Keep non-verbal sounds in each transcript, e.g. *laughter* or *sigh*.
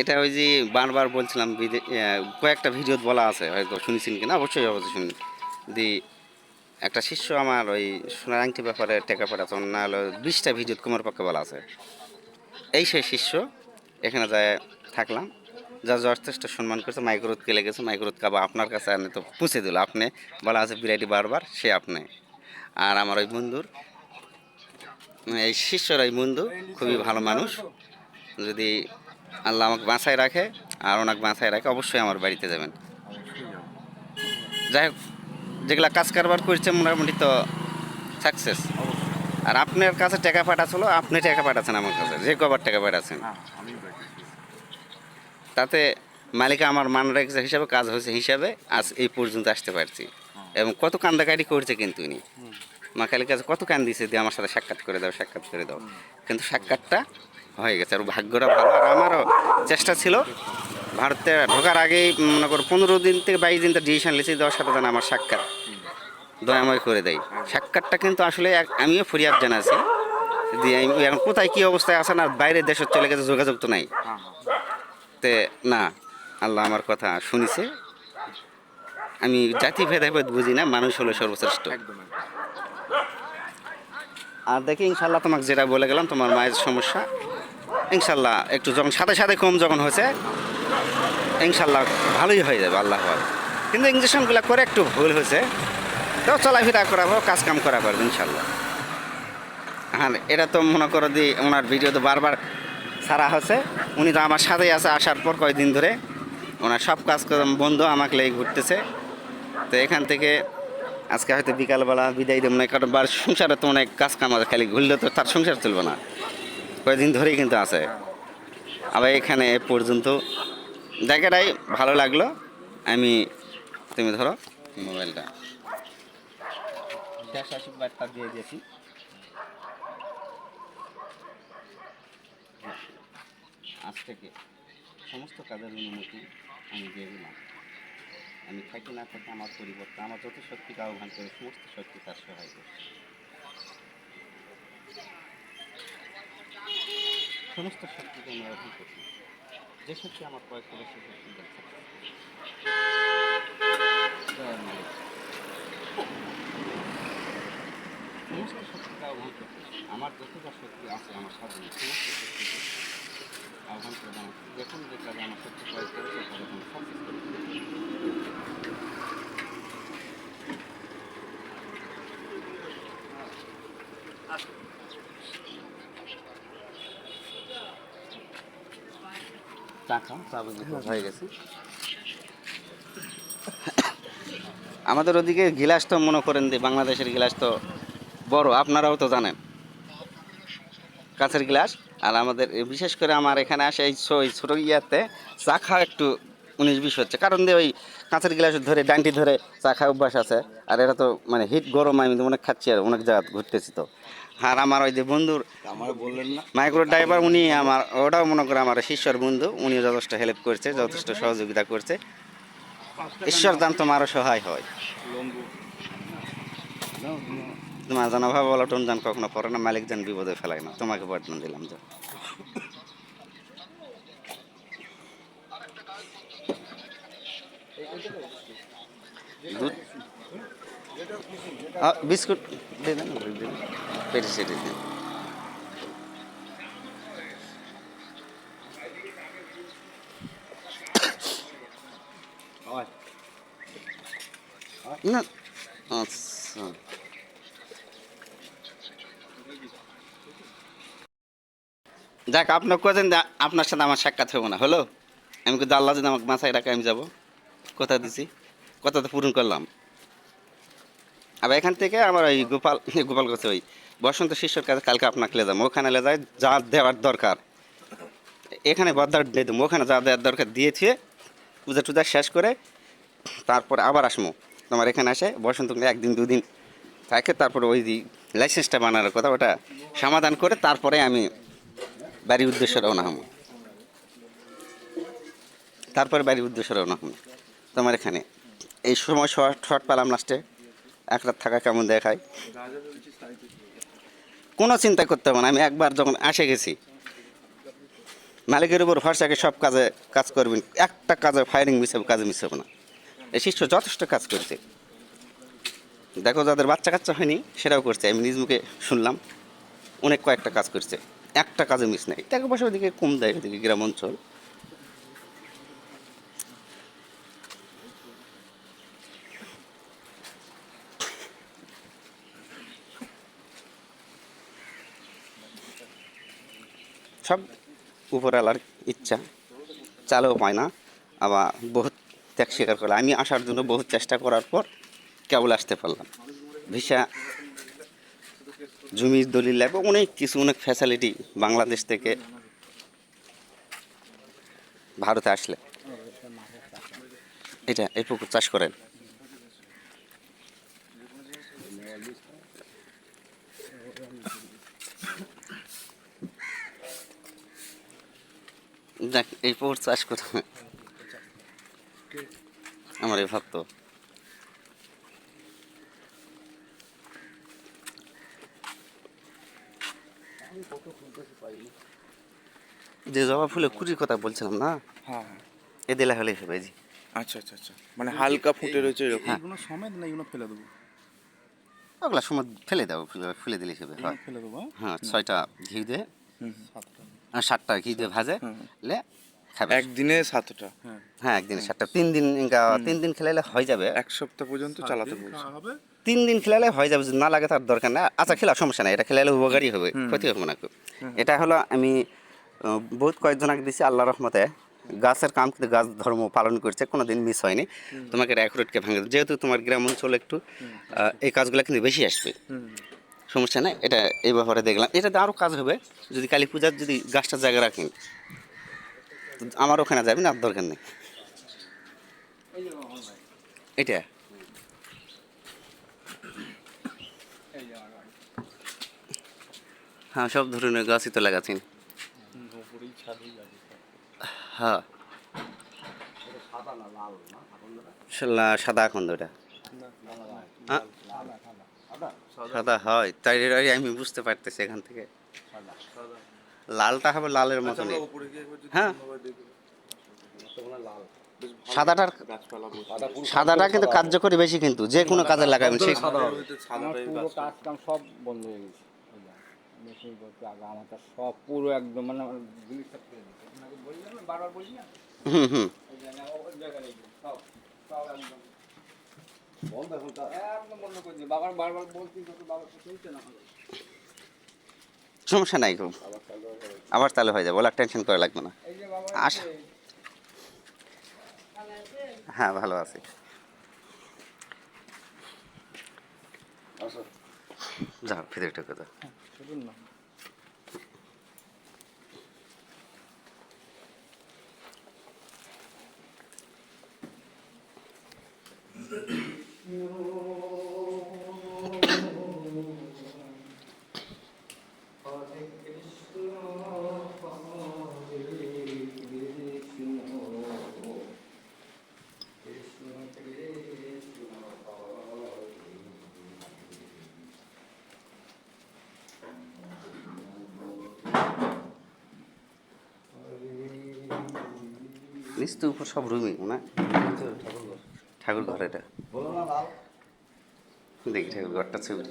এটা ওই যে বারবার বলছিলাম কয়েকটা ভিডিও বলা আছে, হয়তো শুনেছেন কিনা? অবশ্যই অবশ্যই শুনি দি, একটা শিষ্য আমার ওই সোনার আংটি ব্যাপারে টেকা পাঠাচ্ছে না হলো বিশটা ভিডিও কুমার পক্ষে বলা আছে। এই সেই শিষ্য, এখানে যায় থাকলাম। যা যথেষ্ট সম্মান করছে, মাইক্রোত কে লেগেছে মাইক্রোত কাবা আপনার কাছে আনে তো পুষে দিল। আপনি বলা আছে বিরাটি বারবার, সে আপনি। আর আমার ওই বন্ধুর, এই শিষ্যর ওই বন্ধু খুবই ভালো মানুষ। যদি আল্লাহ আমাকে বাঁচায় রাখে আর ওনাকে বাঁচায় রাখে অবশ্যই আমার বাড়িতে যাবেন। যাই হোক যেগুলা কাজ কারবার করছে মোটামুটি তো সাকসেস আর আপনার কাছে টাকা পাঠাচ্ছিল আপনি টাকা পাঠাচ্ছেন আমার কাছে যে কবার টাকা পাঠাচ্ছেন। তাতে মালিকা আমার মান রেখেছে হিসাবে কাজ হয়েছে হিসাবে আজ এই পর্যন্ত আসতে পারছি। এবং কত কান্দাকাটি করছে কিন্তু উনি। মা কালীর কাছে কত কান দিয়েছে দিয়ে আমার সাথে সাক্ষাৎ করে দাও সাক্ষাৎ করে দাও। কিন্তু সাক্ষাৎটা হয়ে গেছে। আর ভাগ্যটা ভালো। আর আমারও চেষ্টা ছিল ভারতে ঢোকার আগেই মনে করো, পনেরো দিন থেকে বাইশ দিন তো ডিসিশন লিখে দেওয়ার সাথে যেন আমার সাক্ষাৎ। দয়াময় করে দেয়। সাক্ষাৎটা কিন্তু আসলে আমিও ফরিয়াদ জানাচ্ছি দিয়ে এখন কোথায় কী অবস্থায় আছেন আর বাইরের দেশে চলে গেছে, যোগাযোগ তো নাই। তে না, আল্লাহ আমার কথা শুনিছে। আমি জাতি ভেদাভেদ বুঝি না, মানুষ হলো সর্বশ্রেষ্ঠ। আর দেখি ইনশাল্লাহ তোমাকে যেটা বলে গেলাম, তোমার মায়ের সমস্যা। ইনশাল্লাহ একটু যখন সাথে সাথে কম যখন হয়েছে ইনশাল্লাহ ভালোই হয়ে যাবে আল্লাহ কিন্তু ইঞ্জেকশনগুলো করে একটু ভুল হয়েছে, তো চলাফেরা করাবো কাজ কাম করা পারব ইনশাল্লাহ হ্যাঁ এটা তো মনে করো দি ওনার ভিডিও তো বারবার সারা হচ্ছে উনি তো আমার সাথেই আছে আসার পর কয়েকদিন ধরে। ওনার সব কাজ বন্ধ আমাকে লেগে ঘুরতেছে। তো এখান থেকে আজকে হয়তো বিকালবেলা বিদায় দেবো না, কারণ বার সংসারে তো অনেক কাজ কাম আছে, খালি ঘুরলে তো তার সংসার চলবে না। কয়েকদিন ধরেই কিন্তু আছে। আবার এখানে পর্যন্ত। জায়গাটাই ভালো লাগল। আমি, তুমি ধরো, মোবাইলটা। দিয়ে দিয়েছি। আজ থেকে সমস্ত কাজের অনুমতি আমি দিয়ে দিলাম। আমি থাকি না, থাকি আমার পরিবর্তে। আমার যত শক্তিকে আহ্বান করে সমস্ত শক্তি তার সহায় করছে সমস্ত শক্তিকে আমি আহ্বান করছি। যে শক্তি আমার প্রয়োগ করে, সে শক্তি সমস্ত শক্তিকে আহ্বান করছি আমার যতটা শক্তি আছে, আমার সাধনে সমস্ত শক্তিকে আহ্বান করে জানাচ্ছি যখন যে কাজে আমার শক্তি প্রয়োগ করে সে কাজে আমি করি চা খাও চা বুঝি হয়ে গেছে। আমাদের ওদিকে গিলাস তো মনে করেন যে বাংলাদেশের গিলাস তো বড় আপনারাও তো জানেন। কাঁচের গ্লাস। আর আমাদের বিশেষ করে আমার এখানে আসে এই ছোটো ইয়াতে চা খাওয়া একটু উনিশ বিশ হচ্ছে। কারণ দিয়ে ওই কাঁচের গ্লাস ধরে ডান্টি ধরে চা খাওয়া অভ্যাস আছে। আর এটা তো মানে হিট গরম আমি অনেক খাচ্ছি আর অনেক জায়গা ঘুরতেছি তো। আর আমার ওই যে বন্ধুর আমার বললেন না। মাইক্রো ড্রাইভার উনি আমার ওটাও মনে করে আমার শিষ্যর বন্ধু উনিও যথেষ্ট হেল্প করছে যথেষ্ট সহযোগিতা করছে। ঈশ্বর দান তোমারও সহায় হয়। তোমার জানা ভাবে বলো টন যান কখনো পরে না মালিক যান বিপদে ফেলায় না। তোমাকে বর্তমান দিলাম যে দুধ বিস্কুট দিয়ে দেন না, দিয়ে দেন। পেটে সেটে দিন না। আচ্ছা। যাক আপনার কোথায় আপনার সাথে আমার সাক্ষাৎ হব না। হলো? আমি কিন্তু আল্লাহ যদি আমাকে মাথায় রাখে আমি যাব। কথা দিছি। কথা তো পূরণ করলাম। আবার এখান থেকে আমার ওই গোপাল *laughs* গোপাল কাছে ওই বসন্ত শিষ্যর কাছে কালকে আপনাকে লে যাব, ওখানে লে যায় যা দেওয়ার দরকার। এখানে বদার দিয়ে দেবো, ওখানে যা দেওয়ার দরকার দিয়েছে, পূজা টুজা শেষ করে তারপর আবার আসব তোমার এখানে আসে বসন্ত একদিন, দুদিন থাকে, তারপরে ওই লাইসেন্সটা বানানোর কথা, ওটা সমাধান করে তারপরে আমি বাড়ির উদ্দেশ্যে রওনা হব। তারপরে বাড়ির উদ্দেশ্যে রওনা হব। তোমার এখানে এই সময় শর্ট শর্ট পেলাম লাস্টে এক রাত থাকা কেমন দেখায়? কোনো চিন্তা করতে হবে না, আমি একবার যখন আসে গেছি, মালিকের উপর ভরসাকে সব কাজে কাজ করবেন একটা কাজে ফায়ারিং মিস হবে কাজে মিস হবে না। এই শিষ্য যথেষ্ট কাজ করছে। দেখো, যাদের বাচ্চা কাচ্চা হয়নি, সেটাও করছে। আমি নিজ মুখে শুনলাম, অনেক কয়েকটা কাজ করছে, একটা কাজে মিস নেই। টাকা পয়সা ওদিকে কম দেয়, ওদিকে গ্রাম অঞ্চল। সব উপরওয়ালার ইচ্ছা চালেও পায় না, আবার বহুত ত্যাগ স্বীকার করে। আমি আসার জন্য বহুত চেষ্টা করার পর কেবল আসতে পারলাম। ভিসা, জমির দলিল লাগবে অনেক কিছু, অনেক ফ্যাসিলিটি বাংলাদেশ থেকে ভারতে আসলে। এটা এই পুকুর চাষ করেন। দেখ এই পুকুর চাষ করে। আমার এই ভক্ত যে জবা ফুলে কুড়ির কথা বলছিলাম না? হ্যাঁ হ্যাঁ। এ দিলে হলে হবে জি আচ্ছা আচ্ছা আচ্ছা। মানে হালকা ফুটে রয়েছে এরকম। হ্যাঁ। এগুলো সমেত না এগুলো ফেলে দেবো? ওগুলা সময় ফেলে দাও ফুলে- ফুলে দিলে হবে ফেলে দেবো হ্যাঁ? হ্যাঁ ছয়টা ঘি দিয়ে। সাতটা। সাতটা ঘি দিয়ে ভাজে? লে খাবে। একদিনে সাতটা। হ্যাঁ হ্যাঁ একদিনে সাতটা। তিন দিন ইনকা তিন দিন খেলালে হয়ে যাবে। এক সপ্তাহ পর্যন্ত চালাতে হবে। তিন দিন খেলালে হয়ে যাবে যদি না লাগে তার দরকার না আচ্ছা খেলা সমস্যা নাই। এটা খেলালে উপকারই হবে ক্ষতি হবে না খুব। এটা হলো আমি বহুত কয়েকজনকে দিছি আল্লাহ রহমতে। গাছের কাম কিন্তু গাছ ধর্ম পালন করছে কোনো দিন মিস হয়নি তোমাকে র্যাকুরেটকে ভাঙে দেবে। যেহেতু তোমার গ্রাম অঞ্চল একটু এই কাজগুলো কিন্তু বেশি আসবে। সমস্যা নাই, এটা এই ব্যাপারে দেখলাম। এটাতে আরও কাজ হবে, যদি কালী পূজার যদি গাছটা জায়গা রাখেন আমার ওখানে যাবেন, আর দরকার নেই। এটা। হ্যাঁ সব ধরনের গাছই তো লাগাচ্ছেন হ্যাঁ। সাদা- এটা। হ্যাঁ? সাদা হয়। তাই আমি বুঝতে পারতেছি এখান থেকে। লালটা হবে লালের মতনই হ্যাঁ। সাদাটার সাদাটা কিন্তু কার্যকরী বেশি কিন্তু। যে কোনো কাজে লাগাবেন সেই কাজ কাম সব বন্ধ হয়ে গেছে। মেশিন করতে আগে আমারটা সব পুরো একদম মানে জিনিসটা ফেলে দিচ্ছে আপনাকে বলি না বারবার বলি না? হুম হুম। ওই জায়গায় ওই জায়গায় রেখে দিই, সব সব একদম। বন্ধ এখন তো একদম বন্ধ করে দিই বাবার বারবার বলছি তো বাবার তো না সমস্যা নাই খুব আবার তাহলে হয়ে যাবে। ওলা টেনশন করা লাগবে না। যে আশা হ্যাঁ ভালো আছি। যাও ভিতরে ঢুকে যাও শুনুন না। নিচ তো উপর সব রুমই না? ঠাকুর ঘর এটা। দেখি ঠাকুর ঘরটা ছবি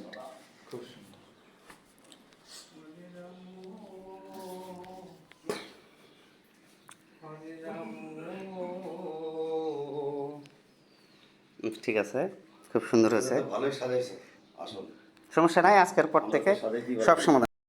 উম, ঠিক আছে খুব সুন্দর হয়েছে। ভালোই সাজাইছে আসল। সমস্যা নাই আজকের পর থেকে সব সমাধান।